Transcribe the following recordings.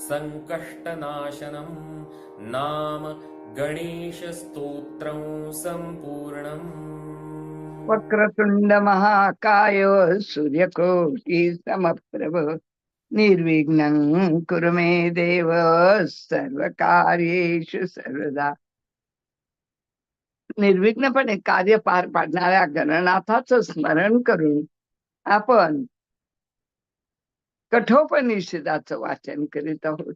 सङ्कष्टनाशनं नाम गणेशस्तोत्रं सम्पूर्णम्। वक्रतुंड महाकाय सूर्यकोटि समप्रभ निर्विघ्नं कुरु मे देव सर्वकार्येषु सर्वदा। निर्विघ्नपणे कार्य पार पाडणाऱ्या गणनाथाचं स्मरण करून आपण कठोपनिषदाचं वाचन करीत आहोत.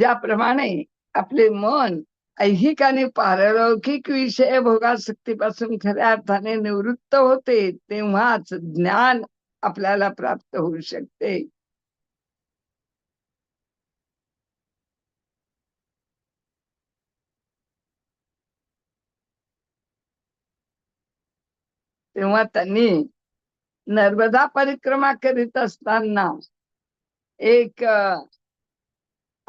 ज्याप्रमाणे आपले मन ऐहिक आणि पारलौकिक विषय भोगासक्तीपासून खऱ्या अर्थाने निवृत्त होते तेव्हाच ज्ञान आपल्याला प्राप्त होऊ शकते. तेव्हा त्यांनी नर्मदा परिक्रमा करीत असताना एक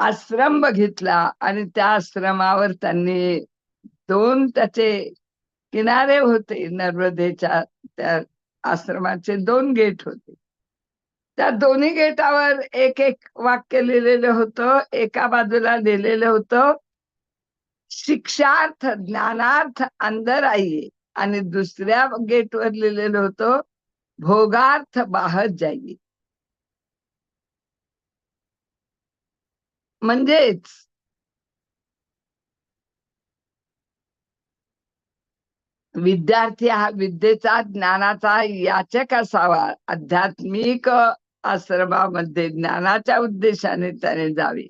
आश्रम बघितला आणि त्या आश्रमावर त्यांनी दोन त्याचे किनारे होते नर्मदेच्या त्या आश्रमाचे दोन गेट होते. त्या दोन्ही गेटावर एक एक वाक्य लिहिलेलं होतं एका बाजूला लिहिलेलं होतं शिक्षार्थ ज्ञानार्थ अंदर आईये आणि दुसऱ्या गेटवर लिहिलेलं होतं भोगार्थ बाहत जाईये म्हणजेच विद्यार्थी हा विद्येचा ज्ञानाचा याचक असावा. आध्यात्मिक आश्रमामध्ये ज्ञानाच्या उद्देशाने त्याने जावे.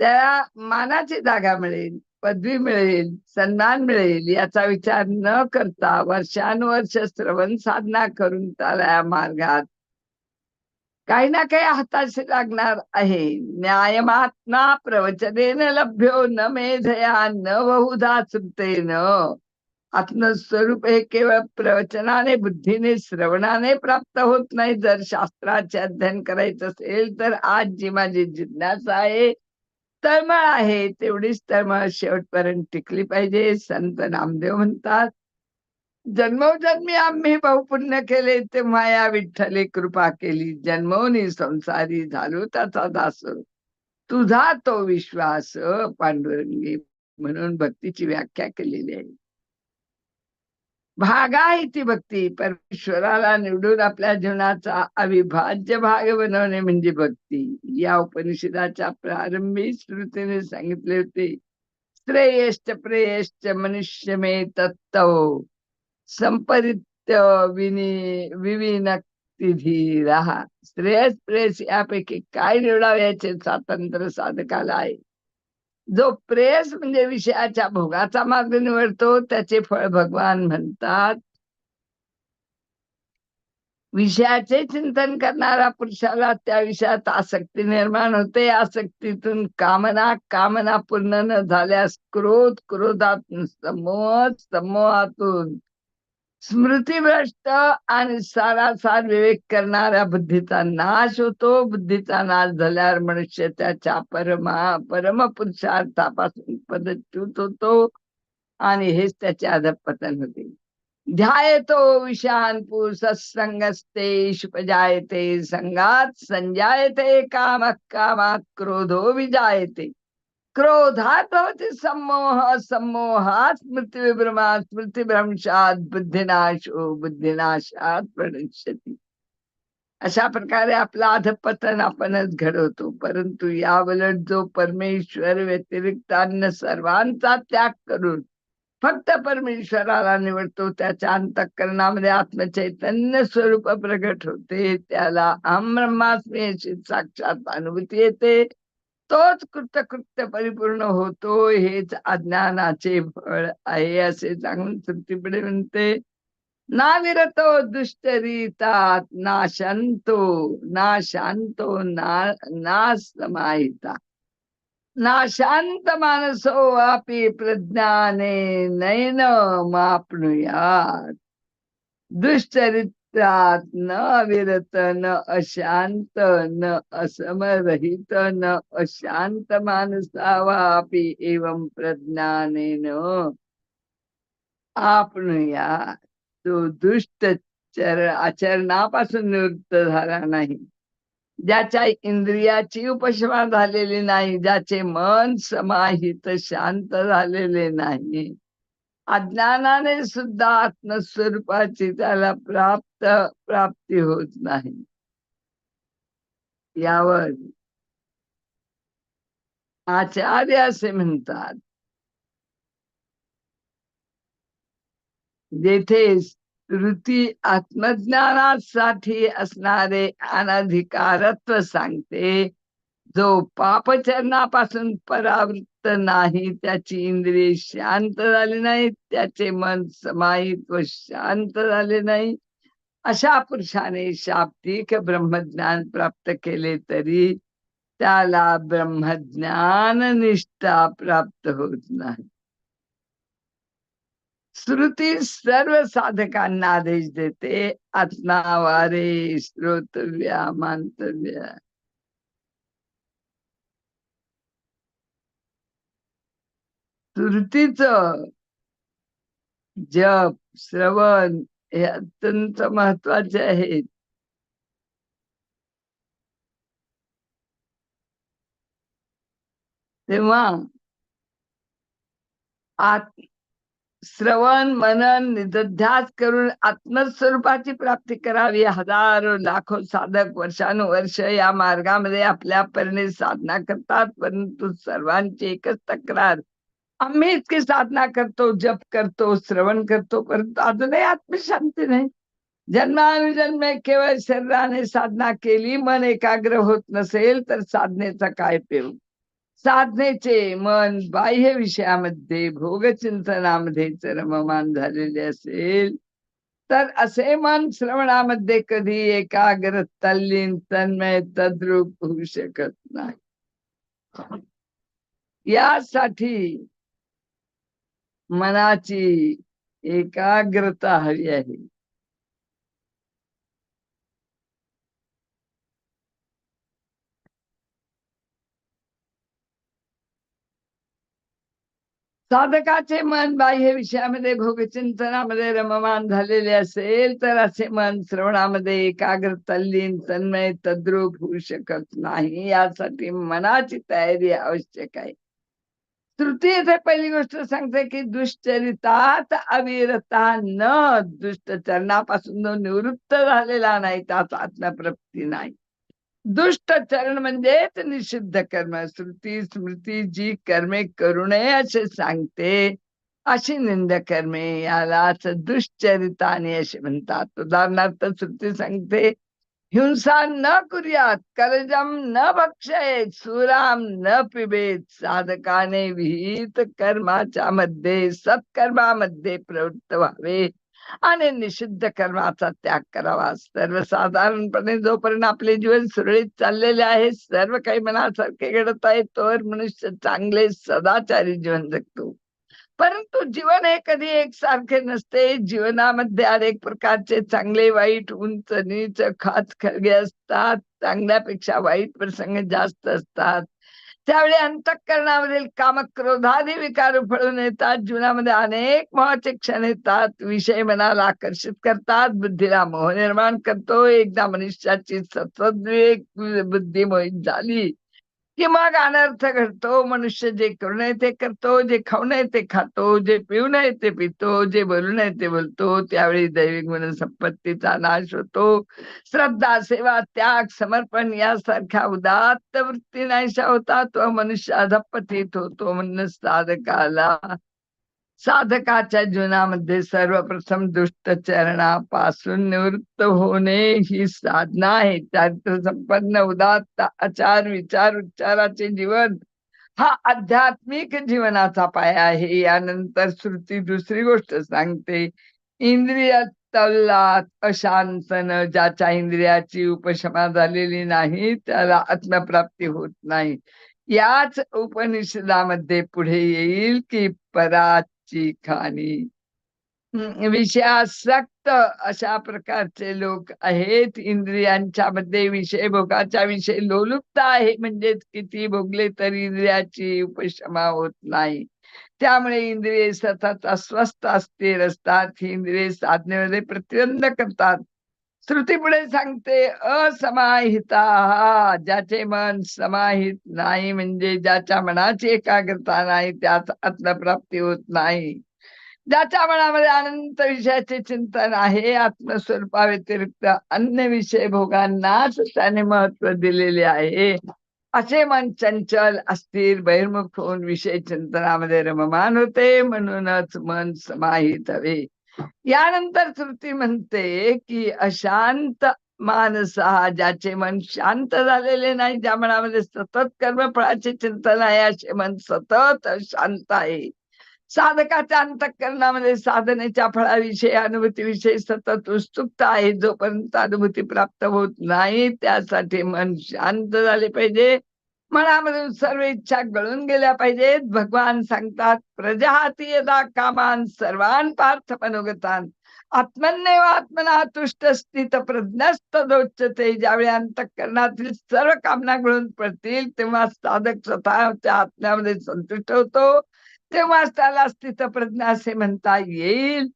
त्याला मानाची जागा मिळेल पदवी मिळेल सन्मान मिळेल याचा विचार न करता वर्षानुवर्ष श्रवण साधना करून त्याला या मार्गात काही ना काही हाताशी लागणार आहे. न्यायमात्मा प्रवचनेन लभ्यो न मेधया न बहुधा श्रुतेन आत्मस्वरूप हे केवळ प्रवचनाने बुद्धीने श्रवणाने प्राप्त होत नाही. जर शास्त्राचे अध्ययन करायचं असेल तर आज जी माझी जिज्ञासा आहे तळमळ आहे. तेवढीच तळमळ शेवटपर्यंत टिकली पाहिजे. संत नामदेव म्हणतात जन्मोजन्मी आम्ही बहुपुण्य केले तेव्हा या विठ्ठले कृपा केली. जन्मोनी संसारी झालो त्याचा दास तुझा तो विश्वास पांडुरंगी म्हणून भक्तीची व्याख्या केलेली आहे. भागा आहे ती भक्ती परमेश्वराला निवडून आपल्या जीवनाचा अविभाज्य भाग बनवणे म्हणजे भक्ती. या उपनिषदाच्या प्रारंभी श्रुतीने सांगितले होते श्रेयश्च प्रेयश्च मनुष्य मे तत्व संपरित विनी विविनक्ती धीरा श्रेयस यापैकी काय निवडावे याचे स्वातंत्र्य साधकाला आहे. जो प्रेयस म्हणजे विषयाच्या भोगाचा मार्ग निवडतो त्याचे फळ भगवान म्हणतात. विषयाचे चिंतन करणाऱ्या पुरुषाला त्या विषयात आसक्ती निर्माण होते. आसक्तीतून कामना कामना पूर्ण न झाल्यास क्रोध क्रोधातून समोह समोहातून स्मृतीभ्रष्ट आणि सारासार विवेक करणाऱ्या बुद्धीचा नाश होतो. बुद्धीचा नाश झाल्यावर मनुष्य त्याच्या परमा परमपुरुषार्थापासून पदच्युत होतो आणि हेच त्याचे अधपतन होते. ध्यायतो विषानपूर सत्संगस्ते शुपजायते संगात संजायते काम कामात क्रोधो विजायते. क्रोधात भवति सम्मोह सम्मोहात् स्मृतिविभ्रमात् स्मृतिभ्रंशात बुद्धिनाशो बुद्धिनाशात प्रणश्यती। अशा प्रकारे आपला अधपतन आपणच घडवतो परंतु यावलट जो परमेश्वर व्यतिरिक्त अन्य सर्वांचा त्याग करून फक्त परमेश्वराला निवडतो त्याच्या अंतकरणामध्ये आत्मचैतन्य स्वरूप प्रगट होते त्याला अहम ब्रह्मास्मी अशी साक्षात अनुभूती येते. तोच कृतकृत्य परिपूर्ण होतो हेच अज्ञानाचे फळ आहे असे सांगून तृप्तीपुढे म्हणते ना विरतो दुष्टरीतात ना शांतो ना शांतो ना ना समाहिता. ना शांत मानसो आपी प्रज्ञाने नैन मापनुयात त्यात न अविरत न अशांत न असमरहित न अशांत मानसावापी एवं प्रज्ञानेन. आपणया तो दुष्ट चर आचरणापासून निवृत्त झाला नाही. ज्याच्या इंद्रियाची उपशमा झालेली नाही ज्याचे मन समाहित शांत झालेले नाही. अज्ञानाने सुद्धा आत्मस्वरूपाची त्याला प्राप्त प्राप्ती होत नाही. यावर आचार्य असे म्हणतात जेथे श्रुती आत्मज्ञानासाठी असणारे अनधिकारत्व सांगते जो पापचरणापासून परावृत्त नाही त्याची इंद्रिय शांत झाली नाही त्याचे मन समाहित व शांत झाले नाही. अशा पुरुषाने शाब्दिक ब्रह्मज्ञान प्राप्त केले तरी त्याला ब्रह्मज्ञान निष्ठा प्राप्त होत नाही. श्रुती सर्व साधकांना आदेश देते आत्मावारे श्रोतव्या मांतव्या श्रुतीच जप श्रवण हे अत्यंत महत्त्वाचे आहेत तेव्हा आत श्रवण मनन निध्यास करून आत्मस्वरूपाची प्राप्ती करावी. हजारो लाखो साधक वर्षानुवर्ष या मार्गामध्ये आपल्या परीने साधना करतात परंतु सर्वांची एकच तक्रार आम्ही इतकी साधना करतो जप करतो श्रवण करतो परंतु अजूनही आत्मशांती नाही। जन्मानुजन्मे केवळ शरीराने साधना केली मन एकाग्र होत नसेल तर साधनेचा काय उपयोग? साधनेचे मन बाह्य विषयामध्ये भोगचिंतनामध्ये रममान झालेले असेल तर असे मन श्रवणामध्ये कधी एकाग्र तल्लीन तन्मय तद्रूप होऊ शकत नाही. यासाठी मनाची एकाग्रता हवी आहे. साधकाचे मन बाह्य विषयामध्ये भोगचिंतनामध्ये रममान झालेले असेल तर असे मन श्रवणामध्ये एकाग्र तल्लीन तन्मय तद्रूप होऊ शकत नाही. यासाठी मनाची तयारी आवश्यक आहे. श्रुती पहिली गोष्ट सांगते की दुष्चरितात अविरता न दुष्ट चरणापासून निवृत्त झालेला नाही त्याचा आत्मप्राप्ती नाही. दुष्ट चरण म्हणजेच निषिद्ध कर्म श्रुती स्मृती जी कर्मे करू नये असे सांगते अशी निंद कर्मे यालाच दुश्चरिताने असे म्हणतात. उदाहरणार्थ श्रुती सांगते हिंसा न कुर्यात करजम न भक्षयेत सुराम न पिबेत साधकाने विहित कर्माच्या मध्ये सत्कर्मामध्ये प्रवृत्त व्हावे. आणि निषिद्ध कर्माचा त्याग करावा. सर्वसाधारणपणे जोपर्यंत आपले जीवन सुरळीत चाललेले आहे सर्व काही मनासारखे घडत आहे तोवर मनुष्य चांगले सदाचारी जीवन जगतो. परंतु जीवन हे कधी एकसारखे नसते. जीवनामध्ये अनेक प्रकारचे चांगले वाईट उंच नीच खात खळगे असतात. चांगल्यापेक्षा वाईट प्रसंग जास्त असतात. त्यावेळी अंतःकरणावरील कामक्रोधादी विकार उफळून येतात. जीवनामध्ये अनेक मोहाचे क्षण येतात. विषय मनाला आकर्षित करतात. बुद्धीला मोह निर्माण करतो. एकदा मनुष्याची सतत बुद्धी मोहित झाली. की मग अनर्थ घडतो मनुष्य जे करू नये ते करतो जे खाऊ नये ते खातो जे पिऊ नये ते पितो जे बोलू नये ते बोलतो. त्यावेळी दैविक म्हणून संपत्तीचा नाश होतो. श्रद्धा सेवा त्याग समर्पण यासारख्या उदात्त वृत्ती नाहीशा होतात. तो मनुष्य अधपतीत होतो म्हणून साधकाला साधकाच्या जीवनामध्ये सर्वप्रथम दुष्ट चरणापासून निवृत्त होणे ही साधना आहे. चारित्र संपन्न उदात्त आचार विचार उच्चाराचे जीवन हा आध्यात्मिक जीवनाचा पाया आहे. यानंतर श्रुती दुसरी गोष्ट सांगते. इंद्रिय तल्लात अशांतन ज्याच्या इंद्रियाची उपशमा झालेली नाही त्याला आत्मप्राप्ती होत नाही. याच उपनिषदामध्ये पुढे येईल की ची खाणी. विषयासक्त अशा प्रकारचे लोक आहेत. इंद्रियांच्या मध्ये विषय भोगाच्या विषय लोलुपता आहे. म्हणजेच किती भोगले तरी इंद्रियाची उपशमा होत नाही. त्यामुळे इंद्रिये सतत अस्वस्थ अस्थिर असतात. ही इंद्रिये साधनेमध्ये प्रतिबंध करतात. श्रुती पुढे सांगते असमाहिता ज्याचे मन समाहित नाही म्हणजे ज्याच्या मनाची एकाग्रता नाही त्याच आत्मप्राप्ती होत नाही. ज्याच्या मनामध्ये अनंत विषयाचे चिंतन आहे आत्मस्वरूपा व्यतिरिक्त अन्य विषय भोगांनाच त्याने महत्त्व दिलेले आहे. असे मन चंचल अस्थिर बहिर्मुख होऊन विषय चिंतनामध्ये रममान होते म्हणूनच मन समाहित हवे. यानंतर श्रुती म्हणते की अशांत मानस हा ज्याचे मन शांत झालेले नाही ज्या मनामध्ये सतत कर्मफळाचे चिंतन आहे असे मन सतत शांत आहे. साधकाच्या अंतकरणामध्ये साधनेच्या फळाविषयी अनुभूतीविषयी सतत उत्सुकता आहे. जोपर्यंत अनुभूती प्राप्त होत नाही त्यासाठी मन शांत झाले पाहिजे. मनामधून सर्व इच्छा गळून गेल्या पाहिजेत. भगवान सांगतात प्रजाती यदा कामान सर्वान पार्थ मनोगतान. आत्मन्यव आत्मना तुष्ट स्थित प्रज्ञस्त दोच्चते ज्यावेळी अंतकरणातील सर्व कामना गळून पडतील तेव्हा साधक स्वतःच्या आत्म्यामध्ये संतुष्ट होतो. तेव्हाच त्याला स्थित प्रज्ञा असे म्हणता येईल.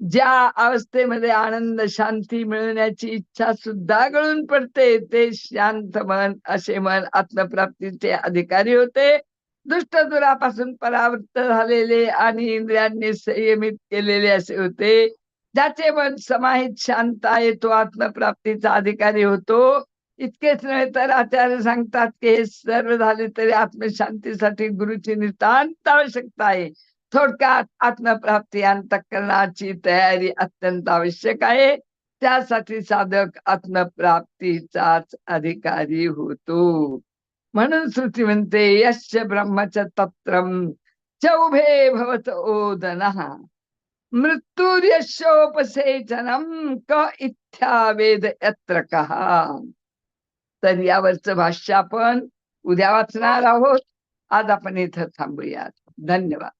ज्या अवस्थेमध्ये आनंद शांती मिळवण्याची इच्छा सुद्धा गळून पडते ते शांत मन असे मन आत्मप्राप्तीचे अधिकारी होते. दुष्ट दुरापासून परावृत्त झालेले आणि इंद्रियांनी संयमित केलेले असे होते. ज्याचे मन समाहित शांत आहे तो आत्मप्राप्तीचा अधिकारी होतो. इतकेच नव्हे तर आचार्य सांगतात की हे सर्व झाले तरी आत्मशांतीसाठी गुरुची नितांत आवश्यकता आहे. थोडक्यात आत्मप्राप्ती अंतकरणाची तयारी अत्यंत आवश्यक आहे. त्यासाठी साधक आत्मप्राप्तीचाच अधिकारी होतो. म्हणून श्रुती म्हणते यश ब्रह्मच तत्र चौभे भवत ओदन मृत्यूर्यशोपसेचनम क इथ्या वेद यत्र कहा तर यावरचं भाष्य आपण उद्या वाचणार आहोत. आज आपण इथं थांबूयात. धन्यवाद.